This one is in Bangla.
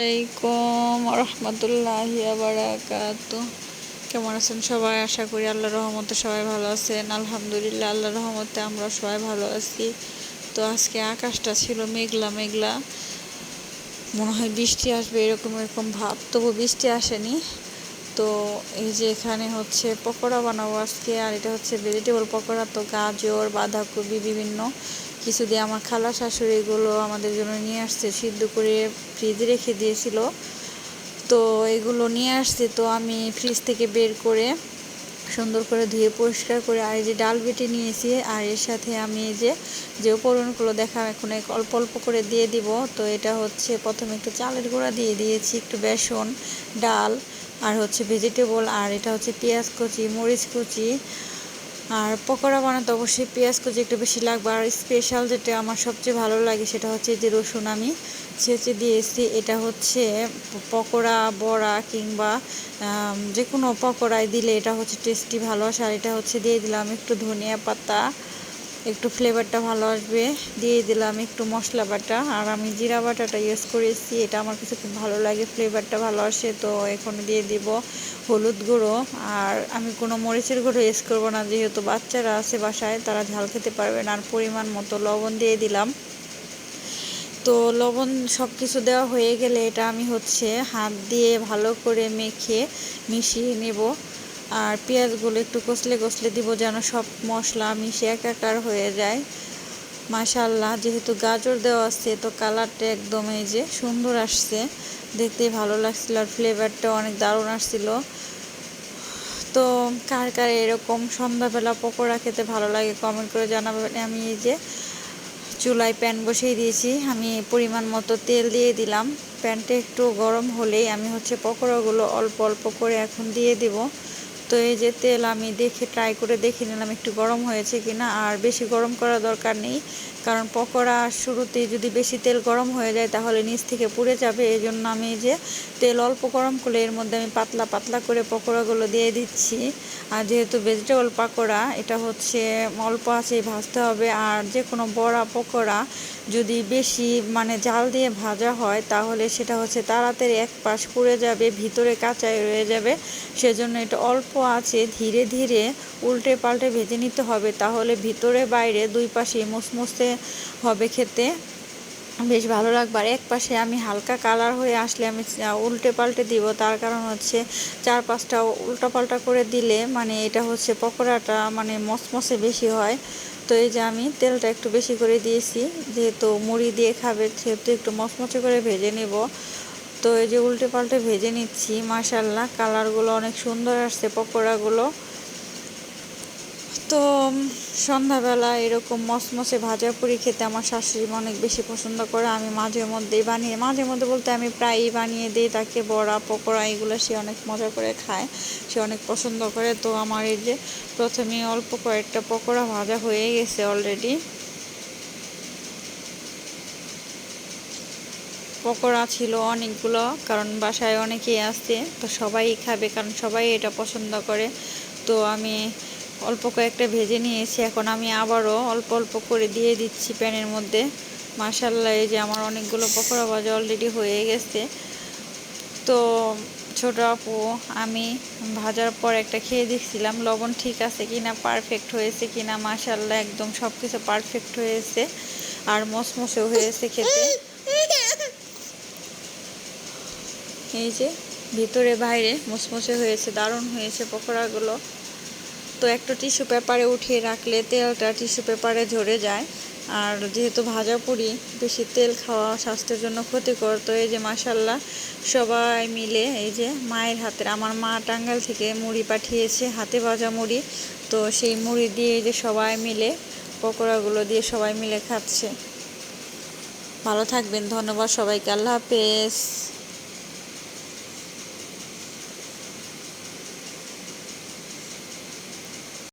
আলাইকুম রহমতুল্লাহ বারাকাত। কেমন আছেন সবাই? আশা করি আল্লাহ রহমতে সবাই ভালো আছেন। আলহামদুলিল্লাহ আল্লাহ রহমতে আমরা সবাই ভালো আছি। তো আজকে আকাশটা ছিল মেঘলা মেঘলা। মনে হয় বৃষ্টি আসবে, এরকম এরকম ভাব। তবু বৃষ্টি আসেনি। তো এই যে এখানে হচ্ছে পকোড়া বানাবো আজকে, আর এটা হচ্ছে ভেজিটেবল পকোড়া। তো গাজর, বাঁধাকপি, বিভিন্ন কিছু দিয়ে আমার খালা শাশুড়ি এগুলো আমাদের জন্য নিয়ে আসছে, সিদ্ধ করে ফ্রিজে রেখে দিয়েছিল। তো এগুলো নিয়ে আসছে, তো আমি ফ্রিজ থেকে বের করে সুন্দর করে ধুয়ে পরিষ্কার করে আর এই যে ডাল বেটে নিয়েছি আর এর সাথে আমি এই যে যে উপকরণগুলো দেখা এখন অল্প অল্প করে দিয়ে দিব। তো এটা হচ্ছে প্রথমে একটু চালের গুঁড়া দিয়ে দিয়েছি, একটু বেসন, ডাল আর হচ্ছে ভেজিটেবল আর এটা হচ্ছে পেঁয়াজ কুচি, মরিচ কুচি আর পকোড়া বানাতে অবশ্যই পেঁয়াজ কুচি একটু বেশি লাগবে। আর স্পেশাল যেটা আমার সবচেয়ে ভালো লাগে সেটা হচ্ছে যে রসুন আমি ছেঁচে দিয়েছি। এটা হচ্ছে পকোড়া, বড়া কিংবা যে কোনো পকোড়ায় দিলে এটা হচ্ছে টেস্টি ভালো। আসে আর এটা হচ্ছে দিয়ে দিলাম একটু ধনিয়া পাতা একটু ফ্লেভারটা ভালো আসবে। দিয়ে দিলাম একটু মশলা বাটা। আর আমি জিরা বাটাটা ইউজ করেছি। এটা আমার কাছে খুব ভালো লাগে। ফ্লেভারটা ভালো আসে, তো এখন দিয়ে দিব হলুদ গুঁড়ো। আর আমি কোনো মরিচের গুঁড়ো ইউজ করব না। যেহেতু বাচ্চারা আছে বাসায়, তারা ঝাল খেতে পারবে না। আর পরিমাণ মতো লবণ দিয়ে দিলাম। তো লবণ সব কিছু দেওয়া হয়ে গেলে এটা আমি হচ্ছে হাত দিয়ে ভালো করে মেখে মিশিয়ে নেব। আর পেঁয়াজগুলো একটু কষলে কষলে দিব যেন সব মশলা মিশে একাকার হয়ে যায়। মাশাল্লাহ যেহেতু গাজর দেওয়া আছে, তো কালারটা একদম এই যে সুন্দর আসছে। দেখতে ভালো লাগছিল আর ফ্লেভারটা অনেক দারুণ আসছিল। তো কার কার এরকম সন্ধ্যাবেলা পকোড়া খেতে ভালো লাগে কমেন্ট করে জানাবেন। আমি এই যে চুলায় প্যান বসিয়ে দিয়েছি। আমি পরিমাণ মতো তেল দিয়ে দিলাম। প্যানটা একটু গরম হলেই আমি হচ্ছে পকোড়াগুলো অল্প অল্প করে এখন দিয়ে দিব। তো এই যে তেল আমি দেখে ট্রাই করে দেখে নিলাম একটু গরম হয়েছে কি না আর বেশি গরম করার দরকার নেই। কারণ পকোড়া শুরুতে যদি বেশি তেল গরম হয়ে যায় তাহলে নিচ থেকে পুড়ে যাবে। এই জন্য আমি যে তেল অল্প গরম করলে এর মধ্যে আমি পাতলা পাতলা করে পকোড়াগুলো দিয়ে দিচ্ছি। আর যেহেতু ভেজিটেবল পাকোড়া, এটা হচ্ছে অল্প আছে ভাজতে হবে। আর যে কোনো বড়া পকোড়া যদি বেশি মানে জাল দিয়ে ভাজা হয় তাহলে সেটা হচ্ছে তাড়াতাড়ি এক পাশ পুড়ে যাবে, ভিতরে কাঁচাই রয়ে যাবে। সেজন্য এটা অল্প আছে, ধীরে ধীরে উল্টে পাল্টে ভেজে নিতে হবে। তাহলে ভিতরে বাইরে দুই পাশে মুসমুসে হবে খেতে। বেশ ভালো লাগবে। আর এক পাশে আমি হালকা কালার হয়ে আসলে আমি উল্টে পাল্টে দিব। তার কারণ হচ্ছে চার পাঁচটা উল্টা পাল্টা করে দিলে মানে এটা হচ্ছে পকোড়াটা মানে মসমসে বেশি হয়। তো এই যে আমি তেলটা একটু বেশি করে দিয়েছি। যেহেতু মুড়ি দিয়ে খাবে, সেহেতু একটু মচমচে করে ভেজে নেব। তো এই যে উল্টে পাল্টে ভেজে নিচ্ছি মাশাল্লাহ কালারগুলো অনেক সুন্দর আসছে পকোড়াগুলো তো সন্ধ্যাবেলা এরকম মসমসে ভাজা পুরি খেতে আমার শাশুড়ি অনেক বেশি পছন্দ করে। আমি মাঝে মধ্যেই বানিয়ে, মাঝে মধ্যে বলতে আমি প্রায়ই বানিয়ে দিই তাকে বড়া, পকোড়া, এগুলো সে অনেক মজা করে খায়, সে অনেক পছন্দ করে। তো আমার এই যে প্রথমে অল্প কয়েকটা পকোড়া ভাজা হয়ে গেছে অলরেডি পকোড়া ছিল অনেকগুলো, কারণ বাসায় অনেকেই আসছে, তো সবাই খাবে কারণ সবাই এটা পছন্দ করে। তো আমি অল্প কয়েকটা ভেজে নিয়েছি, এখন আমি আবারও অল্প অল্প করে দিয়ে দিচ্ছি প্যানের মধ্যে। মাসাল্লাহ এই যে আমার অনেকগুলো পকোড়া ভাজা অলরেডি হয়ে গেছে। তো ছোট আপু, আমি ভাজার পর একটা খেয়ে দেখছিলাম, লবণ ঠিক আছে কি না পারফেক্ট হয়েছে কিনা মাসাল্লাহ একদম সব কিছু পারফেক্ট হয়েছে, আর মসমসেও হয়েছে খেতে। এই যে ভিতরে বাইরে মসমসে হয়েছে, দারুণ হয়েছে পকোড়াগুলো। তো একটা টিস্যু পেপারে উঠিয়ে রাখলে তেলটা টিস্যু পেপারে ঝরে যায়। আর যেহেতু ভাজা পুরি, বেশি তেল খাওয়া স্বাস্থ্যের জন্য ক্ষতিকর। তো এই যে মাসাল্লাহ সবাই মিলে এই যে মায়ের হাতের, আমার মা টাঙ্গাল থেকে মুড়ি পাঠিয়েছে হাতে ভাজা মুড়ি। তো সেই মুড়ি দিয়ে যে সবাই মিলে পকোড়াগুলো দিয়ে সবাই মিলে খাচ্ছে। ভালো থাকবেন, ধন্যবাদ সবাইকে, আল্লাহ হাফেজ।